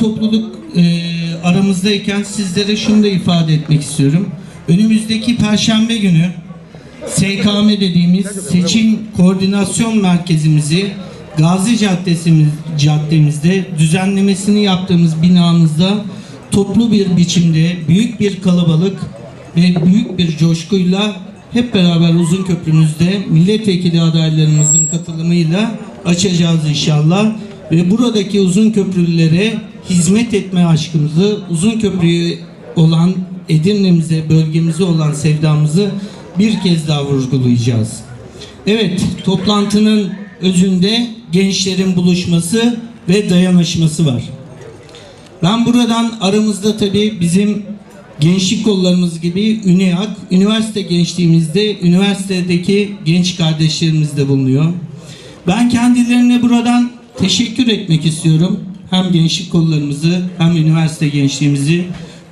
topluluk e, aramızdayken sizlere şunu da ifade etmek istiyorum. Önümüzdeki Perşembe günü SKM dediğimiz seçim koordinasyon merkezimizi Gazi Caddesimiz, caddemizde düzenlemesini yaptığımız binamızda toplu bir biçimde büyük bir kalabalık ve büyük bir coşkuyla hep beraber uzun köprümüzde milletvekili adaylarımızın katılımıyla açacağız inşallah ve buradaki uzun köprülülere hizmet etme aşkımızı uzun köprüye olan Edirne'mize, bölgemize olan sevdamızı bir kez daha vurgulayacağız. Evet, toplantının özünde gençlerin buluşması ve dayanışması var. Ben buradan aramızda tabii bizim gençlik kollarımız gibi ÜNEAK, üniversite gençliğimizde, üniversitedeki genç kardeşlerimiz de bulunuyor. Ben kendilerine buradan teşekkür etmek istiyorum. Hem gençlik kollarımızı hem üniversite gençliğimizi.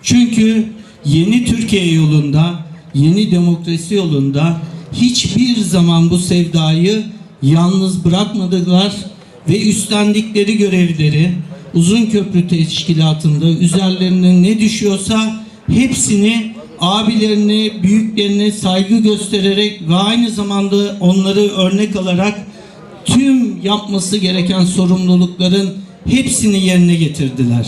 Çünkü yeni Türkiye yolunda, yeni demokrasi yolunda hiçbir zaman bu sevdayı yalnız bırakmadılar ve üstlendikleri görevleri Uzun Köprü Teşkilatı'nda üzerlerine ne düşüyorsa hepsini abilerine, büyüklerine saygı göstererek ve aynı zamanda onları örnek alarak tüm yapması gereken sorumlulukların hepsini yerine getirdiler.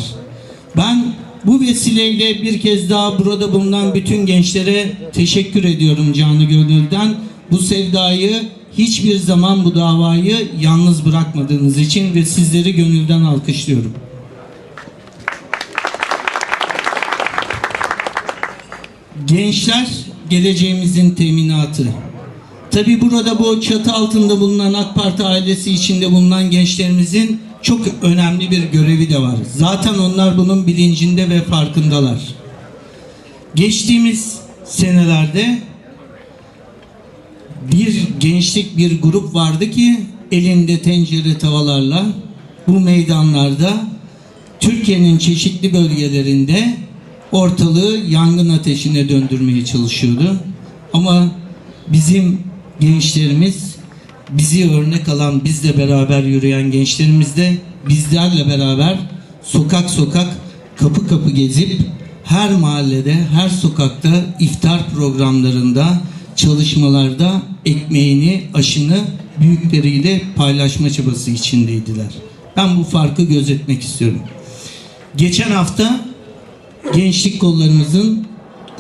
Ben bu vesileyle bir kez daha burada bulunan bütün gençlere teşekkür ediyorum canı gönülden. Bu sevdayı hiçbir zaman bu davayı yalnız bırakmadığınız için ve sizleri gönülden alkışlıyorum. Gençler geleceğimizin teminatı. Tabi burada bu çatı altında bulunan AK Parti ailesi içinde bulunan gençlerimizin çok önemli bir görevi de var. Zaten onlar bunun bilincinde ve farkındalar. Geçtiğimiz senelerde bir gençlik bir grup vardı ki elinde tencere tavalarla bu meydanlarda Türkiye'nin çeşitli bölgelerinde ortalığı yangın ateşine döndürmeye çalışıyordu. Ama bizim gençlerimiz bizi örnek alan bizle beraber yürüyen gençlerimiz de bizlerle beraber sokak sokak kapı kapı gezip her mahallede her sokakta iftar programlarında çalışmalarda ekmeğini aşını büyükleriyle paylaşma çabası içindeydiler. Ben bu farkı gözetmek istiyorum. Geçen hafta gençlik kollarımızın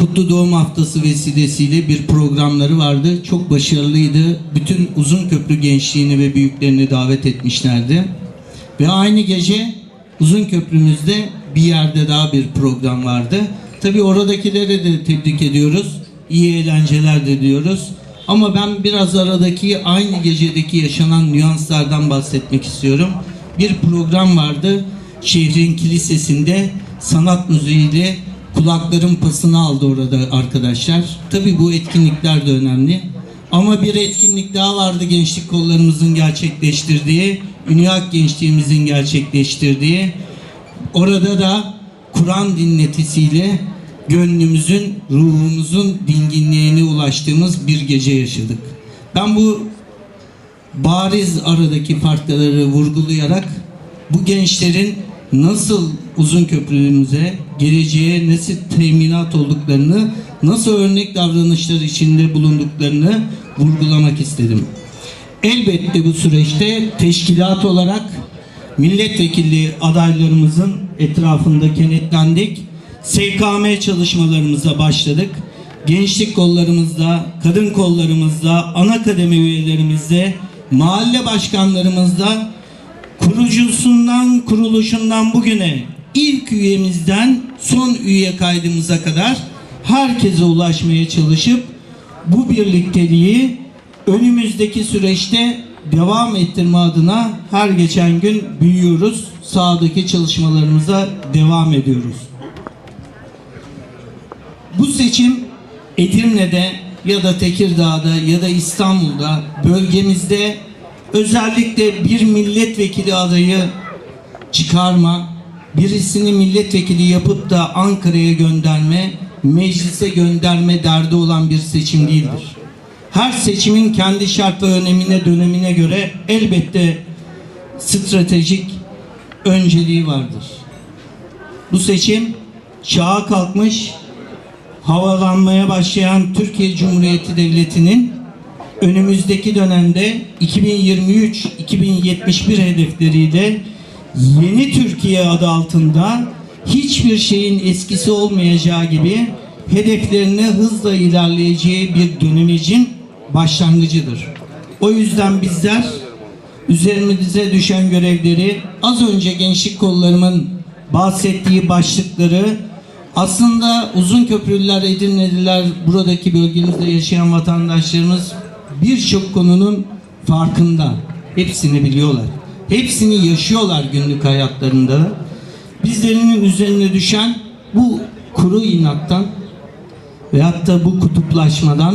Kutlu Doğum Haftası vesilesiyle bir programları vardı. Çok başarılıydı. Bütün uzun köprü gençliğini ve büyüklerini davet etmişlerdi. Ve aynı gece uzun köprümüzde bir yerde daha bir program vardı. Tabii oradakileri de tebrik ediyoruz. İyi eğlenceler de diyoruz. Ama ben biraz aradaki aynı gecedeki yaşanan nüanslardan bahsetmek istiyorum. Bir program vardı. Şehrin kilisesinde sanat müziğiyle kulakların pasını aldı orada arkadaşlar. Tabii bu etkinlikler de önemli. Ama bir etkinlik daha vardı gençlik kollarımızın gerçekleştirdiği, Ünyak gençliğimizin gerçekleştirdiği. Orada da Kur'an dinletisiyle gönlümüzün, ruhumuzun dinginliğine ulaştığımız bir gece yaşadık. Ben bu bariz aradaki farkları vurgulayarak bu gençlerin nasıl uzun köprümüze, geleceğe nasıl teminat olduklarını, nasıl örnek davranışlar içinde bulunduklarını vurgulamak istedim. Elbette bu süreçte teşkilat olarak milletvekili adaylarımızın etrafında kenetlendik. SKM çalışmalarımıza başladık. Gençlik kollarımızda, kadın kollarımızda, ana kademe üyelerimizde, mahalle başkanlarımızda kurucusundan kuruluşundan bugüne ilk üyemizden son üye kaydımıza kadar herkese ulaşmaya çalışıp bu birlikteliği önümüzdeki süreçte devam ettirme adına her geçen gün büyüyoruz. Sahadaki çalışmalarımıza devam ediyoruz. Bu seçim Edirne'de ya da Tekirdağ'da ya da İstanbul'da bölgemizde özellikle bir milletvekili adayı çıkarma, birisini milletvekili yapıp da Ankara'ya gönderme, meclise gönderme derdi olan bir seçim değildir. Her seçimin kendi şart ve önemine, dönemine göre elbette stratejik önceliği vardır. Bu seçim çağa kalkmış, havalanmaya başlayan Türkiye Cumhuriyeti Devleti'nin önümüzdeki dönemde 2023-2071 hedefleriyle yeni Türkiye adı altında hiçbir şeyin eskisi olmayacağı gibi hedeflerine hızla ilerleyeceği bir dönemecin başlangıcıdır. O yüzden bizler üzerimize düşen görevleri az önce gençlik kollarımın bahsettiği başlıkları aslında uzun köprülüler, Edirneliler, buradaki bölgemizde yaşayan vatandaşlarımız birçok konunun farkında. Hepsini biliyorlar. Hepsini yaşıyorlar günlük hayatlarında. Bizlerin üzerine düşen bu kuru inattan veyahut da bu kutuplaşmadan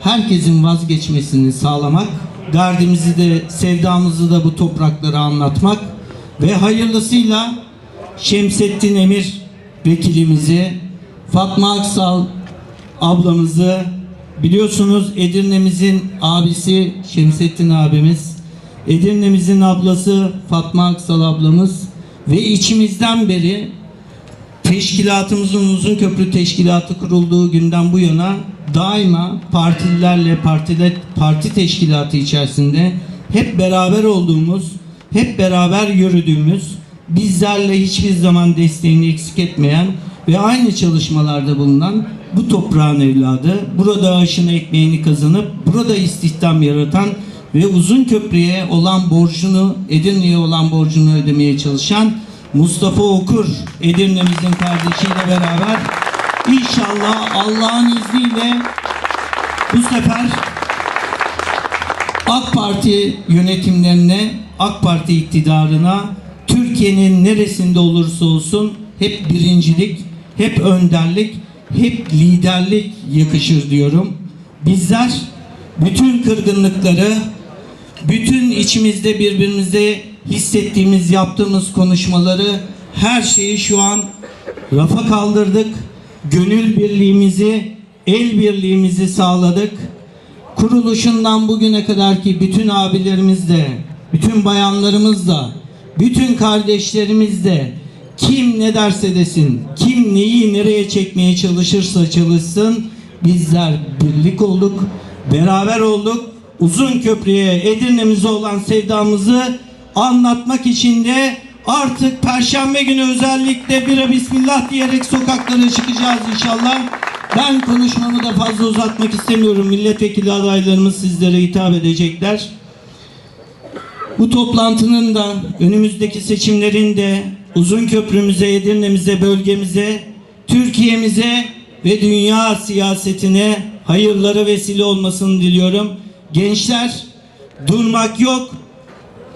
herkesin vazgeçmesini sağlamak, derdimizi de sevdamızı da bu topraklara anlatmak ve hayırlısıyla Şemsettin Emir vekilimizi, Fatma Aksal ablamızı biliyorsunuz Edirne'mizin abisi Şemsettin abimiz, Edirne'mizin ablası Fatma Aksal ablamız ve içimizden beri teşkilatımızın uzun köprü teşkilatı kurulduğu günden bu yana daima partililerle partide parti teşkilatı içerisinde hep beraber olduğumuz, hep beraber yürüdüğümüz, bizlerle hiçbir zaman desteğini eksik etmeyen ve aynı çalışmalarda bulunan bu toprağın evladı, burada aşını ekmeğini kazanıp burada istihdam yaratan ve uzun köprüye olan borcunu, Edirne'ye olan borcunu ödemeye çalışan Mustafa Okur Edirne'mizin kardeşiyle beraber inşallah Allah'ın izniyle bu sefer AK Parti yönetimlerine, AK Parti iktidarına Türkiye'nin neresinde olursa olsun hep birincilik, hep önderlik, hep liderlik yakışır diyorum. Bizler bütün kırgınlıkları, bütün içimizde birbirimizde hissettiğimiz, yaptığımız konuşmaları, her şeyi şu an rafa kaldırdık. Gönül birliğimizi, el birliğimizi sağladık. Kuruluşundan bugüne kadar ki bütün abilerimiz de, bütün bayanlarımız da, bütün kardeşlerimiz de kim ne derse desin, kim neyi nereye çekmeye çalışırsa çalışsın bizler birlik olduk, beraber olduk. Uzun köprüye Edirne'mize olan sevdamızı anlatmak için de artık Perşembe günü özellikle bire Bismillah diyerek sokaklara çıkacağız inşallah. Ben konuşmamı da fazla uzatmak istemiyorum. Milletvekili adaylarımız sizlere hitap edecekler. Bu toplantının da önümüzdeki seçimlerin de uzun köprümüze, Edirne'mize, bölgemize, Türkiye'mize ve dünya siyasetine hayırlara vesile olmasını diliyorum. Gençler durmak yok.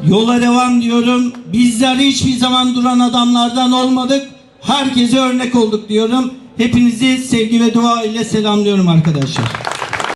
Yola devam diyorum. Bizler hiçbir zaman duran adamlardan olmadık. Herkese örnek olduk diyorum. Hepinizi sevgi ve dua ile selamlıyorum arkadaşlar.